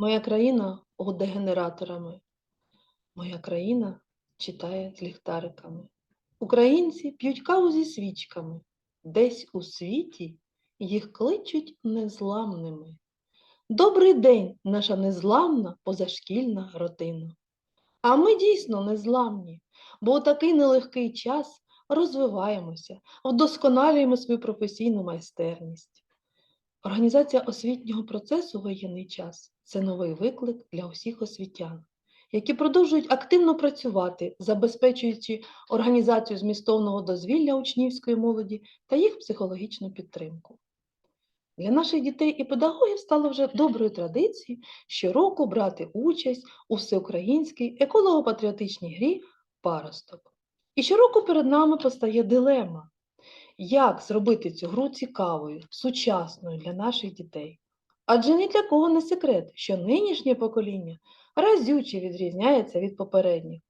Моя країна гуде генераторами. Моя країна читає з ліхтариками. Українці п'ють каву зі свічками. Десь у світі їх кличуть незламними. Добрий день, наша незламна позашкільна родина. А ми дійсно незламні, бо у такий нелегкий час розвиваємося, вдосконалюємо свою професійну майстерність. Організація освітнього процесу воєнний час це новий виклик для усіх освітян, які продовжують активно працювати, забезпечуючи організацію змістовного дозвілля учнівської молоді та їх психологічну підтримку. Для наших дітей і педагогів стало вже доброю традицією щороку брати участь у всеукраїнській еколого-патріотичній грі Паросток. І щороку перед нами постає дилема, як зробити цю гру цікавою, сучасною для наших дітей. Адже ні для кого не секрет, що нинішнє покоління разюче відрізняється від попередніх.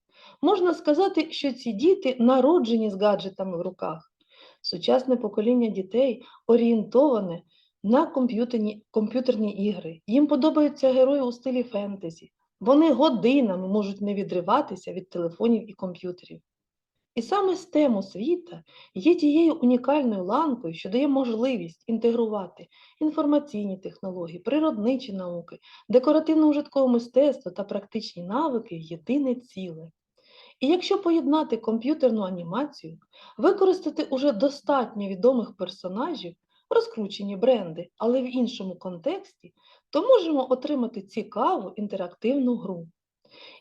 Можна сказати, що ці діти народжені з гаджетами в руках. Сучасне покоління дітей орієнтоване на комп'ютерні, комп'ютерні ігри. Їм подобаються герої у стилі фентезі. Вони годинами можуть не відриватися від телефонів і комп'ютерів. І саме STEM освіта є тією унікальною ланкою, що дає можливість інтегрувати інформаційні технології, природничі науки, декоративно-ужиткове мистецтво та практичні навики в єдине ціле. І якщо поєднати комп'ютерну анімацію, використати уже достатньо відомих персонажів, розкручені бренди, але в іншому контексті, то можемо отримати цікаву інтерактивну гру.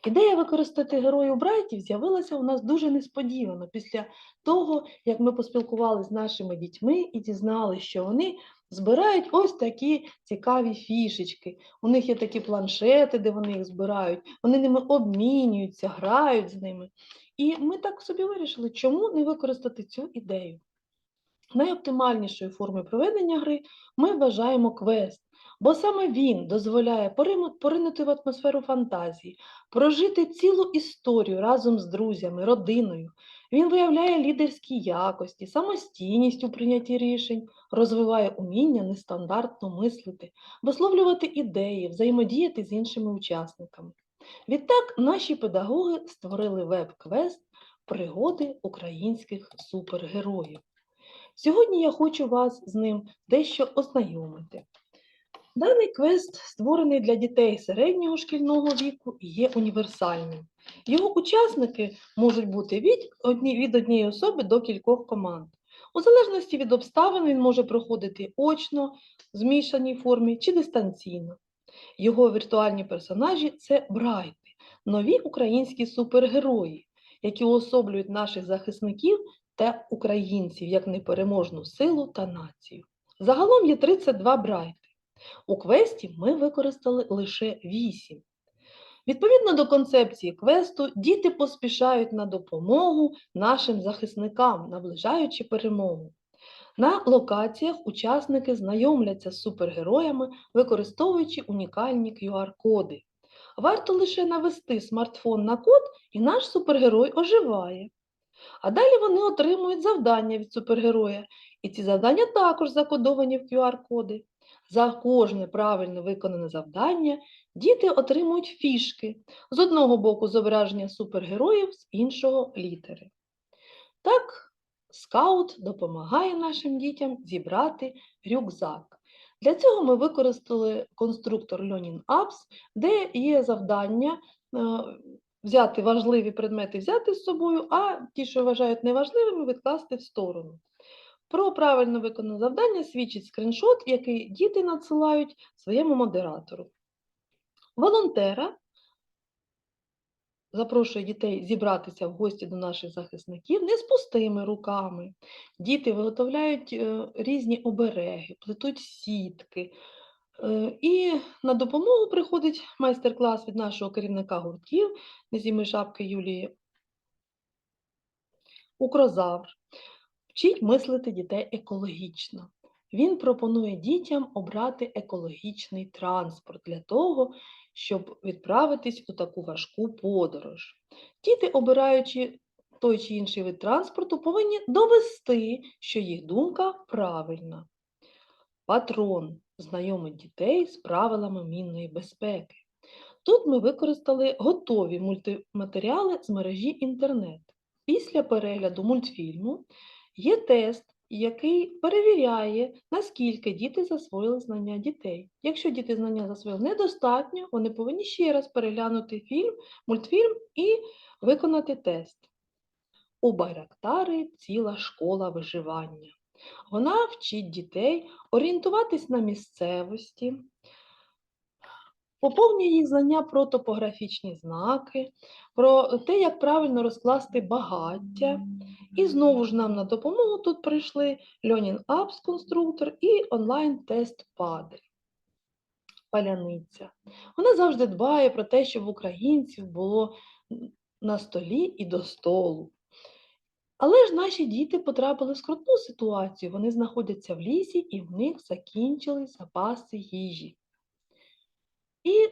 Ідея використати героїв брайтів з'явилася у нас дуже несподівано після того, як ми поспілкувалися з нашими дітьми і дізналися, що вони збирають ось такі цікаві фішечки. У них є такі планшети, де вони їх збирають, вони ними обмінюються, грають з ними. І ми так собі вирішили, чому не використати цю ідею. Найоптимальнішою формою проведення гри ми вважаємо квест, бо саме він дозволяє поринути в атмосферу фантазії, прожити цілу історію разом з друзями, родиною. Він виявляє лідерські якості, самостійність у прийнятті рішень, розвиває уміння нестандартно мислити, висловлювати ідеї, взаємодіяти з іншими учасниками. Відтак наші педагоги створили веб-квест Пригоди українських супергероїв. Сьогодні я хочу вас з ним дещо ознайомити. Даний квест створений для дітей середнього шкільного віку є універсальним. Його учасники можуть бути від, від однієї особи до кількох команд. У залежності від обставин він може проходити очно, в змішаній формі чи дистанційно. Його віртуальні персонажі це брайти, нові українські супергерої, які уособлюють наших захисників та українців як непереможну силу та націю. Загалом є 32 брайти. У квесті ми використали лише 8. Відповідно до концепції квесту, діти поспішають на допомогу нашим захисникам, наближаючи перемогу. На локаціях учасники знайомляться з супергероями, використовуючи унікальні QR-коди. Варто лише навести смартфон на код, і наш супергерой оживає. А далі вони отримують завдання від супергероя, і ці завдання також закодовані в QR-коди. За кожне правильно виконане завдання діти отримують фішки з одного боку зображення супергероїв, з іншого літери. Так, скаут допомагає нашим дітям зібрати рюкзак. Для цього ми використали конструктор Learning Apps, де є завдання е, взяти важливі предмети, взяти з собою, а ті, що вважають неважливими, відкласти в сторону. Про правильно виконане завдання свідчить скріншот, який діти надсилають своєму модератору. Волонтера запрошує дітей зібратися в гості до наших захисників не з пустими руками. Діти виготовляють е, різні обереги, плетуть сітки. Е, І на допомогу приходить майстер-клас від нашого керівника гуртків Незімої шапки Юлії Укрозавр. Вчить мислити дітей екологічно. Він пропонує дітям обрати екологічний транспорт для того, щоб відправитись у таку важку подорож. Діти, обираючи той чи інший вид транспорту, повинні довести, що їх думка правильна. Патрон знайомить дітей з правилами мінної безпеки. Тут ми використали готові мультиматеріали з мережі інтернет. Після перегляду мультфільму є тест, який перевіряє, наскільки діти засвоїли знання дітей. Якщо діти знання засвоїли недостатньо, вони повинні ще раз переглянути фільм, мультфільм і виконати тест. У Байрактари ціла школа виживання. Вона вчить дітей орієнтуватись на місцевості, поповнює їх знання про топографічні знаки, про те, як правильно розкласти багаття. І знову ж нам на допомогу тут прийшли Льонін Апс конструктор і онлайн-тест падель. Паляниця. Вона завжди дбає про те, щоб в українців було на столі і до столу. Але ж наші діти потрапили в скрутну ситуацію. Вони знаходяться в лісі і в них закінчились запаси їжі. І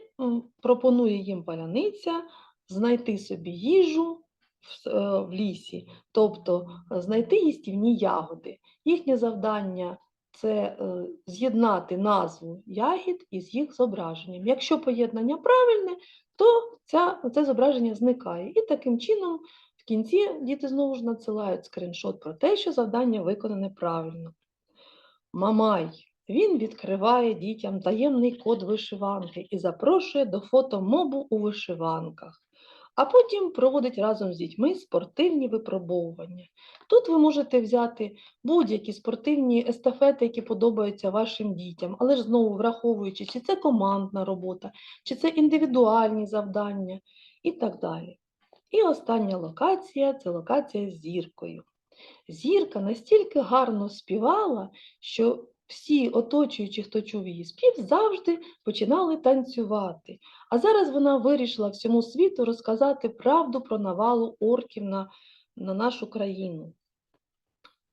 пропонує їм паляниця знайти собі їжу в, е, лісі, тобто е, знайти їстівні ягоди. Їхнє завдання це е, з'єднати назву ягід із їх зображенням. Якщо поєднання правильне, то ця, це зображення зникає. І таким чином в кінці діти знову ж надсилають скріншот про те, що завдання виконане правильно. Мамай. Він відкриває дітям таємний код вишиванки і запрошує до фотомобу у вишиванках, а потім проводить разом з дітьми спортивні випробовування. Тут ви можете взяти будь-які спортивні естафети, які подобаються вашим дітям, але ж знову враховуючи, чи це командна робота, чи це індивідуальні завдання і так далі. І остання локація це локація з зіркою. Зірка настільки гарно співала, що всі оточуючі, хто чув її спів, завжди починали танцювати. А зараз вона вирішила всьому світу розказати правду про навалу орків на, на нашу країну.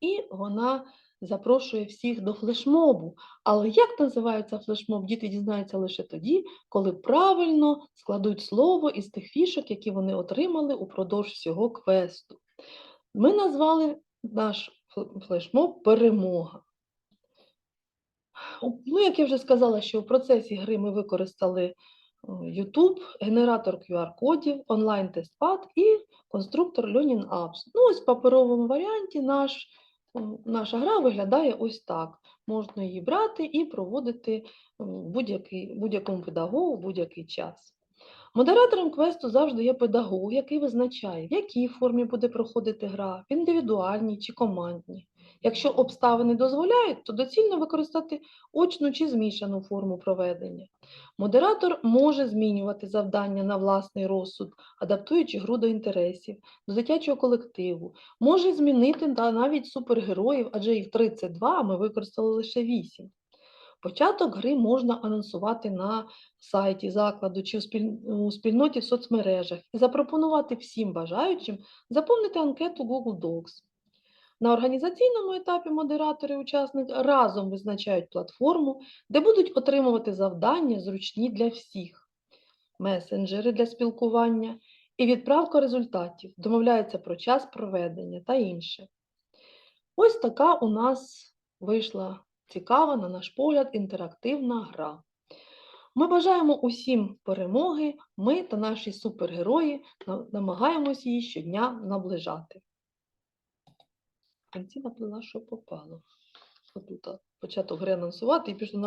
І вона запрошує всіх до флешмобу. Але як називається флешмоб, діти дізнаються лише тоді, коли правильно складуть слово із тих фішок, які вони отримали упродовж всього квесту. Ми назвали наш флешмоб Перемога. Ну, як я вже сказала, що в процесі гри ми використали е, YouTube, генератор QR-кодів, онлайн-тестпад і конструктор Learning Apps. Ну, ось в паперовому варіанті наш, наша гра виглядає ось так. Можна її брати і проводити будь-який- будь-якому педагогу в будь-який час. Модератором квесту завжди є педагог, який визначає, в якій формі буде проходити гра, в індивідуальній чи командній. Якщо обставини дозволяють, то доцільно використати очну чи змішану форму проведення. Модератор може змінювати завдання на власний розсуд, адаптуючи гру до інтересів, до дитячого колективу, може змінити навіть супергероїв, адже їх 32, а ми використали лише 8. Початок гри можна анонсувати на сайті закладу чи у спільноті в соцмережах і запропонувати всім бажаючим заповнити анкету Google Docs. На організаційному етапі модератори і учасники разом визначають платформу, де будуть отримувати завдання зручні для всіх, месенджери для спілкування і відправка результатів, домовляються про час проведення та інше. Ось така у нас вийшла цікава, на наш погляд, інтерактивна гра. Ми бажаємо усім перемоги, ми та наші супергерої на- намагаємось її щодня наближати. Кінці наплила, що попало. Отут початок гри і пішло на